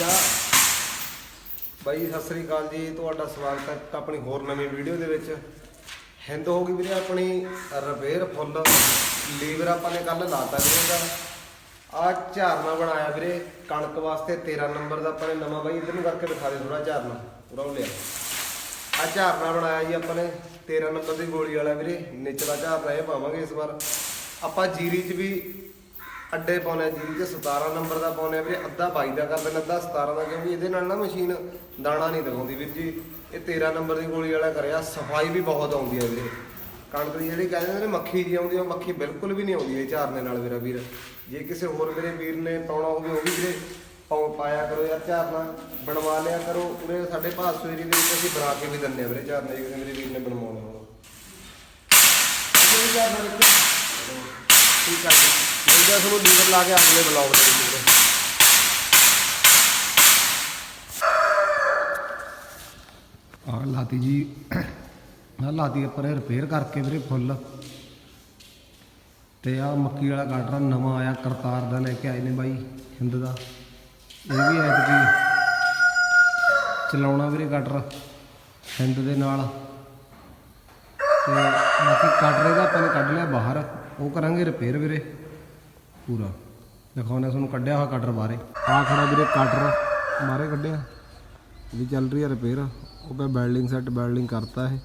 ਠੀਕ ਬਾਈ, ਸਤਿ ਸ੍ਰੀ ਅਕਾਲ ਜੀ। ਤੁਹਾਡਾ ਸਵਾਗਤ ਹੈ ਆਪਣੀ ਹੋਰ ਨਵੀਂ ਵੀਡੀਓ ਦੇ ਵਿੱਚ। ਹਿੰਦ ਹੋ ਗਈ ਵੀਰੇ ਆਪਣੀ ਰਿਪੇਅਰ ਫੁੱਲ। ਲੀਵਰ ਆਪਾਂ ਨੇ ਕੱਲ ਲਾਤਾ ਵੀਰੇ ਦਾ ਆ ਝਾਰਨਾ ਬਣਾਇਆ ਵੀਰੇ, ਕਣਕ ਵਾਸਤੇ 13 ਨੰਬਰ ਦਾ ਆਪਾਂ ਨੇ ਨਵਾਂ। ਬਾਈ, ਇਧਰ ਨੂੰ ਕਰਕੇ ਦਿਖਾ ਦੇ ਥੋੜਾ ਝਾਰਨਾ। ਪੂਰਾ ਹੋ ਲਿਆ ਆ ਝਾਰਨਾ ਬਣਾਇਆ ਜੀ ਆਪਾਂ ਨੇ 13 ਨੰਬਰ ਦੀ ਗੋਲੀ ਵਾਲਾ ਵੀਰੇ। ਨਿਚਲਾ ਝਾਰਨਾ ਇਹ ਪਾਵਾਂਗੇ ਇਸ ਵਾਰ। ਆਪਾਂ ਜੀਰੀ 'ਚ ਵੀ ਅੱਡੇ ਪਾਉਣੇ ਆ ਜੀਰੀ 'ਚ 17 ਨੰਬਰ ਦਾ ਪਾਉਣੇ ਆ ਵੀਰੇ, ਅੱਧਾ 22 ਦਾ ਕਰ ਦੇਣਾ ਅੱਧਾ 17 ਦਾ, ਕਿਉਂਕਿ ਇਹਦੇ ਨਾਲ ਨਾ ਮਸ਼ੀਨ ਦਾਣਾ ਨਹੀਂ ਦਿਖਾਉਂਦੀ ਵੀਰ ਜੀ। ਇਹ 13 ਨੰਬਰ ਦੀ ਗੋਲੀ ਵਾਲਾ ਕਰਿਆ, ਸਫ਼ਾਈ ਵੀ ਬਹੁਤ ਆਉਂਦੀ ਹੈ ਵੀਰੇ। ਕਣਕ ਦੀ ਜਿਹੜੀ ਕਹਿੰਦੇ ਨੇ, ਮੱਖੀ ਜੀ ਆਉਂਦੀ ਉਹ ਮੱਖੀ ਬਿਲਕੁਲ ਵੀ ਨਹੀਂ ਆਉਂਦੀ ਇਹ ਝਾਰਨੇ ਨਾਲ ਵੀਰਾ, ਵੀਰ। ਜੇ ਕਿਸੇ ਹੋਰ ਮੇਰੇ ਵੀਰ ਨੇ ਪਾਉਣਾ ਹੋਵੇ, ਉਹ ਵੀ ਵੀਰੇ ਪਾਉ, ਪਾਇਆ ਕਰੋ ਯਾਰ ਝਾਰਨਾ ਬਣਵਾ ਲਿਆ ਕਰੋ। ਉਰੇ ਸਾਡੇ ਭਾਸੋ ਏਰੀਏ ਦੇ ਵਿੱਚ ਅਸੀਂ ਬਣਾ ਕੇ ਵੀ ਦਿੰਦੇ ਆ ਵੀਰੇ ਝਾਰਨੇ ਜੇ ਮੇਰੇ ਵੀਰ ਨੇ ਬਣਵਾਉਣੇ ਹੋਣ ਠੀਕ ਆ ਜੀ। ਮਿਲਦਾ ਤੁਹਾਨੂੰ ਲੀਵਰ ਲਾ ਕੇ ਅਗਲੇ ਬਲੌਗ ਦੇ ਵਿੱਚ ਆ ਲਾਤੀ ਜੀ, ਆ ਲਾਤੀ ਆਪਾਂ ਰਿਪੇਅਰ ਕਰਕੇ ਵੀਰੇ ਫੁੱਲ ਤੇ ਆ ਮੱਕੀ ਵਾਲਾ ਗਾਡਰ ਨਵਾਂ ਆਇਆ, ਕਰਤਾਰ ਦਾ ਲੈ ਕੇ ਆਏ ਨੇ ਬਾਈ, ਹਿੰਦ ਦਾ। ਇਹ ਵੀ ਐਤਕੀ ਚਲਾਉਣਾ ਵੀਰੇ ਗਾਡਰ ਹਿੰਦ ਦੇ ਨਾਲ। ਤੇ ਬਾਕੀ ਗਾਡਰ ਇਹਦਾ ਆਪਾਂ ਨੇ ਕੱਢ ਲਿਆ ਬਾਹਰ, ਉਹ ਕਰਾਂਗੇ ਰਿਪੇਅਰ ਵੀਰੇ। ਪੂਰਾ। ਦਿਖਾਉਣਾ ਤੁਹਾਨੂੰ ਕੱਢਿਆ ਹੋਇਆ ਕਟਰ ਬਾਹਰੇ। ਆ ਖੜਾ ਵੀਰੇ ਕਟਰ ਮਾਰੇ ਕੱਢਿਆ। ਵੀ ਚੱਲ ਰਹੀ ਹੈ ਰਿਪੇਅਰ ਉਹ ਕਹ ਬੈਲਡਿੰਗ ਸੈੱਟ ਬੈਲਡਿੰਗ ਕਰਤਾ ਇਹ।